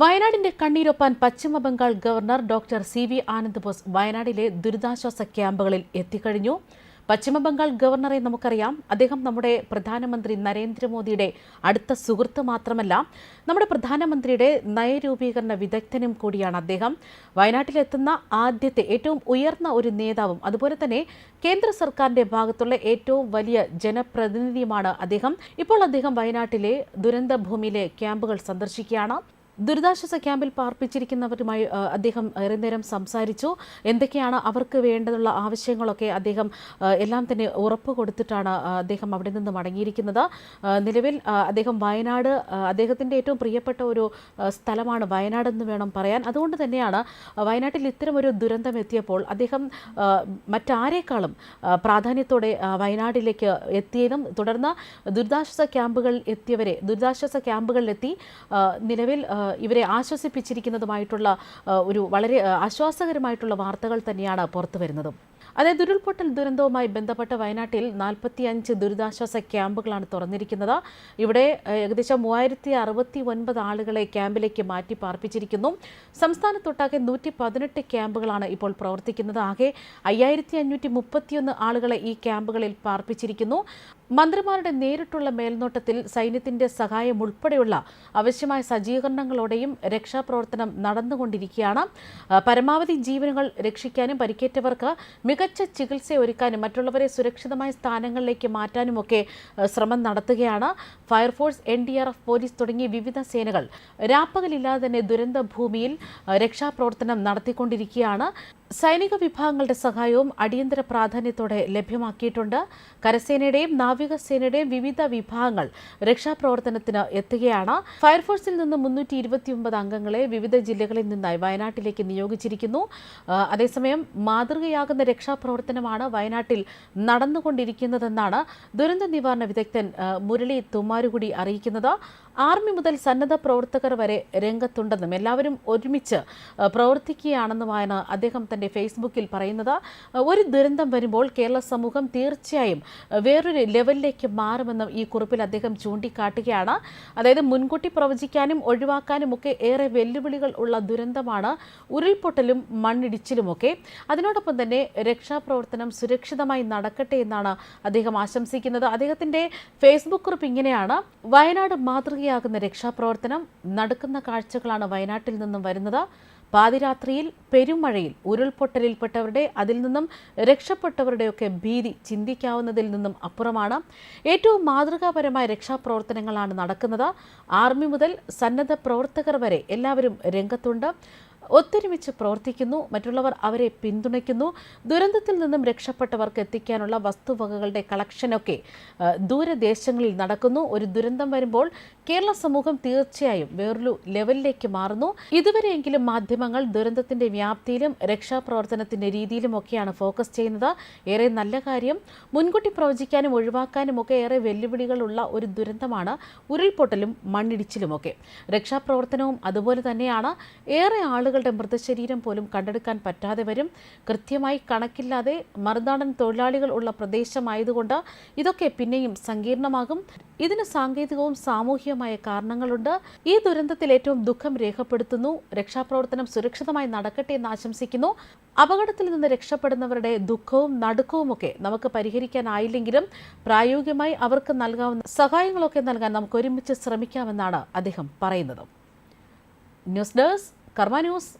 വയനാടിന്റെ കണ്ണീരൊപ്പാൻ പശ്ചിമ Bengal governor doctor C V Anand Bose വയനാടിലെ ദുരിതാശ്വാസ ക്യാമ്പുകളിൽ എത്തിക്കഴിഞ്ഞു. പശ്ചിമ ബംഗാൾ ഗവർണറെ നമുക്കറിയാം. അദ്ദേഹം നമ്മുടെ പ്രധാനമന്ത്രി നരേന്ദ്രമോദിയുടെ അടുത്ത സുഹൃത്ത് മാത്രമല്ല നമ്മുടെ പ്രധാനമന്ത്രിയുടെ നയരൂപീകരണ വിദഗ്ധനും കൂടിയാണ് അദ്ദേഹം. വയനാട്ടിലെത്തുന്ന ആദ്യത്തെ ഏറ്റവും ഉയർന്ന ഒരു നേതാവും അതുപോലെ തന്നെ കേന്ദ്ര സർക്കാരിന്റെ ഭാഗത്തുള്ള ഏറ്റവും വലിയ ജനപ്രതിനിധിയുമാണ് അദ്ദേഹം. ഇപ്പോൾ അദ്ദേഹം വയനാട്ടിലെ ദുരന്തഭൂമിയിലെ ക്യാമ്പുകൾ സന്ദർശിക്കുകയാണ്. ദുരിതാശ്വാസ ക്യാമ്പിൽ പാർപ്പിച്ചിരിക്കുന്നവരുമായി അദ്ദേഹം ഏറെ നേരം സംസാരിച്ചു. എന്തൊക്കെയാണ് അവർക്ക് വേണ്ടതുള്ള ആവശ്യങ്ങളൊക്കെ അദ്ദേഹം എല്ലാം തന്നെ ഉറപ്പ് കൊടുത്തിട്ടാണ് അദ്ദേഹം അവിടെ നിന്ന് മടങ്ങിയിരിക്കുന്നത്. നിലവിൽ അദ്ദേഹം വയനാട് അദ്ദേഹത്തിന്റെ ഏറ്റവും പ്രിയപ്പെട്ട ഒരു സ്ഥലമാണ് വയനാട് എന്ന് വേണം പറയാൻ. അതുകൊണ്ട് തന്നെയാണ് വയനാട്ടിൽ ഇത്തരം ഒരു ദുരന്തം എത്തിയപ്പോൾ അദ്ദേഹം മറ്റാരേക്കാളും പ്രാധാന്യത്തോടെ വയനാട്ടിലേക്ക് എത്തിയതും തുടർന്ന് ദുരിതാശ്വാസ ക്യാമ്പുകളിൽ എത്തിയവരെ ദുരിതാശ്വാസ ക്യാമ്പുകളിലെത്തി നിലവിൽ ഇവരെ ആശ്വസിപ്പിച്ചിരിക്കുന്നതുമായിട്ടുള്ള ഒരു വളരെ ആശ്വാസകരമായിട്ടുള്ള വാർത്തകൾ തന്നെയാണ് പുറത്തു വരുന്നതും. അതായത് ഉരുൾപൊട്ടൽ ദുരന്തവുമായി ബന്ധപ്പെട്ട വയനാട്ടിൽ നാൽപ്പത്തി അഞ്ച് ദുരിതാശ്വാസ ക്യാമ്പുകളാണ് തുറന്നിരിക്കുന്നത്. ഇവിടെ ഏകദേശം മൂവായിരത്തി അറുപത്തി ഒൻപത് ആളുകളെ ക്യാമ്പിലേക്ക് മാറ്റി പാർപ്പിച്ചിരിക്കുന്നു. സംസ്ഥാനത്തൊട്ടാകെ നൂറ്റി പതിനെട്ട് ക്യാമ്പുകളാണ് ഇപ്പോൾ പ്രവർത്തിക്കുന്നത്. ആകെ അയ്യായിരത്തി അഞ്ഞൂറ്റി മുപ്പത്തിയൊന്ന് ആളുകളെ ഈ ക്യാമ്പുകളിൽ പാർപ്പിച്ചിരിക്കുന്നു. മന്ത്രിമാരുടെ നേരിട്ടുള്ള മേൽനോട്ടത്തിൽ സൈന്യത്തിന്റെ സഹായം ഉൾപ്പെടെയുള്ള ആവശ്യമായ സജ്ജീകരണങ്ങളോടെയും രക്ഷാപ്രവർത്തനം നടന്നുകൊണ്ടിരിക്കുകയാണ്. പരമാവധി ജീവനുകൾ രക്ഷിക്കാനും പരിക്കേറ്റവർക്ക് മികച്ച ചികിത്സ ഒരുക്കാനും മറ്റുള്ളവരെ സുരക്ഷിതമായ സ്ഥാനങ്ങളിലേക്ക് മാറ്റാനുമൊക്കെ ശ്രമം നടത്തുകയാണ്. Fire force N D R F police തുടങ്ങിയ വിവിധ സേനകൾ രാപ്പകലില്ലാതെ തന്നെ ദുരന്ത ഭൂമിയിൽ രക്ഷാപ്രവർത്തനം നടത്തിക്കൊണ്ടിരിക്കുകയാണ്. സൈനിക വിഭാഗങ്ങളുടെ സഹായവും അടിയന്തര പ്രാധാന്യത്തോടെ ലഭ്യമാക്കിയിട്ടുണ്ട്. കരസേനയുടെയും നാവികസേനയുടെയും വിവിധ വിഭാഗങ്ങൾ രക്ഷാപ്രവർത്തനത്തിന് എത്തുകയാണ്. ഫയർഫോഴ്സിൽ നിന്ന് മുന്നൂറ്റി ഇരുപത്തിയൊമ്പത് അംഗങ്ങളെ വിവിധ ജില്ലകളിൽ നിന്നായി വയനാട്ടിലേക്ക് നിയോഗിച്ചിരിക്കുന്നു. അതേസമയം മാതൃകയാകുന്ന രക്ഷാപ്രവർത്തനമാണ് വയനാട്ടിൽ നടന്നുകൊണ്ടിരിക്കുന്നതെന്നാണ് ദുരന്ത നിവാരണ വിദഗ്ധൻ മുരളി തുമാരുകുടി അറിയിക്കുന്നത്. ആർമി മുതൽ സന്നദ്ധ പ്രവർത്തകർ വരെ രംഗത്തുണ്ടെന്നും എല്ലാവരും ഒരുമിച്ച് പ്രവർത്തിക്കുകയാണെന്നുമാണ് അദ്ദേഹം തന്റെ ഫേസ്ബുക്കിൽ പറയുന്നത് ഒരു ദുരന്തം വരുമ്പോൾ കേരള സമൂഹം തീർച്ചയായും വേറൊരു ലെവലിലേക്ക് മാറുമെന്നും ഈ കുറിപ്പിൽ അദ്ദേഹം ചൂണ്ടിക്കാട്ടുകയാണ്. അതായത് മുൻകൂട്ടി പ്രവചിക്കാനും ഒഴിവാക്കാനും ഒക്കെ ഏറെ വെല്ലുവിളികൾ ഉള്ള ദുരന്തമാണ് ഉരുൾപൊട്ടലും മണ്ണിടിച്ചിലുമൊക്കെ. അതിനോടൊപ്പം തന്നെ രക്ഷാപ്രവർത്തനം സുരക്ഷിതമായി നടക്കട്ടെ എന്നാണ് അദ്ദേഹം ആശംസിക്കുന്നത്. അദ്ദേഹത്തിന്റെ ഫേസ്ബുക്ക് കുറിപ്പ് ഇങ്ങനെയാണ് വയനാട് മാതൃകയാകുന്ന രക്ഷാപ്രവർത്തനം നടക്കുന്ന കാഴ്ചകളാണ് വയനാട്ടിൽ നിന്നും വരുന്നത്. പാതിരാത്രിയിൽ പെരുമഴയിൽ ഉരുൾപൊട്ടലിൽപ്പെട്ടവരുടെ അതിൽ നിന്നും രക്ഷപ്പെട്ടവരുടെയൊക്കെ ഭീതി ചിന്തിക്കാവുന്നതിൽ നിന്നും അപ്പുറമാണ്. ഏറ്റവും മാതൃകാപരമായ രക്ഷാപ്രവർത്തനങ്ങളാണ് നടക്കുന്നത്. ആർമി മുതൽ സന്നദ്ധ പ്രവർത്തകർ വരെ എല്ലാവരും രംഗത്തുണ്ട്. ഒത്തൊരുമിച്ച് പ്രവർത്തിക്കുന്നു മറ്റുള്ളവർ അവരെ പിന്തുണയ്ക്കുന്നു ദുരന്തത്തിൽ നിന്നും രക്ഷപ്പെട്ടവർക്ക് എത്തിക്കാനുള്ള വസ്തുവകകളുടെ കളക്ഷനൊക്കെ ദൂരദേശങ്ങളിൽ നടക്കുന്നു. ഒരു ദുരന്തം വരുമ്പോൾ കേരള സമൂഹം തീർച്ചയായും വേറൊരു ലെവലിലേക്ക് മാറുന്നു. ഇതുവരെയെങ്കിലും മാധ്യമങ്ങൾ ദുരന്തത്തിന്റെ വ്യാപ്തിയിലും രക്ഷാപ്രവർത്തനത്തിന്റെ രീതിയിലും ഒക്കെയാണ് ഫോക്കസ് ചെയ്യുന്നത്. ഏറെ നല്ല കാര്യം മുൻകൂട്ടി പ്രവചിക്കാനും ഒഴിവാക്കാനും ഒക്കെ ഏറെ വെല്ലുവിളികളുള്ള ഒരു ദുരന്തമാണ് ഉരുൾപൊട്ടലും മണ്ണിടിച്ചിലുമൊക്കെ. രക്ഷാപ്രവർത്തനവും അതുപോലെ തന്നെയാണ്. ഏറെ ആളുകളുടെ മൃതശരീരം പോലും കണ്ടെടുക്കാൻ പറ്റാതെ വരും. കൃത്യമായി കണക്കില്ലാതെ മറുനാടൻ തൊഴിലാളികൾ ഉള്ള പ്രദേശമായതുകൊണ്ട് ഇതൊക്കെ പിന്നെയും സങ്കീർണമാകും. ഇതിന് സാങ്കേതികവും സാമൂഹികമായ കാരണങ്ങളുണ്ട്. ഈ ദുരന്തത്തിൽ ഏറ്റവും ദുഃഖം രേഖപ്പെടുത്തുന്നു. രക്ഷാപ്രവർത്തനം സുരക്ഷിതമായി നടക്കട്ടെ എന്ന് ആശംസിക്കുന്നു. അപകടത്തിൽ നിന്ന് രക്ഷപ്പെടുന്നവരുടെ ദുഃഖവും നടുക്കവും ഒക്കെ നമുക്ക് പരിഹരിക്കാനായില്ലെങ്കിലും പ്രായോഗികമായി അവർക്ക് നൽകാവുന്ന സഹായങ്ങളൊക്കെ നൽകാൻ നമുക്ക് ഒരുമിച്ച് ശ്രമിക്കാമെന്നാണ് അദ്ദേഹം പറയുന്നത്. ന്യൂസ് ഡെസ്ക് കർമ്മ ന്യൂസ്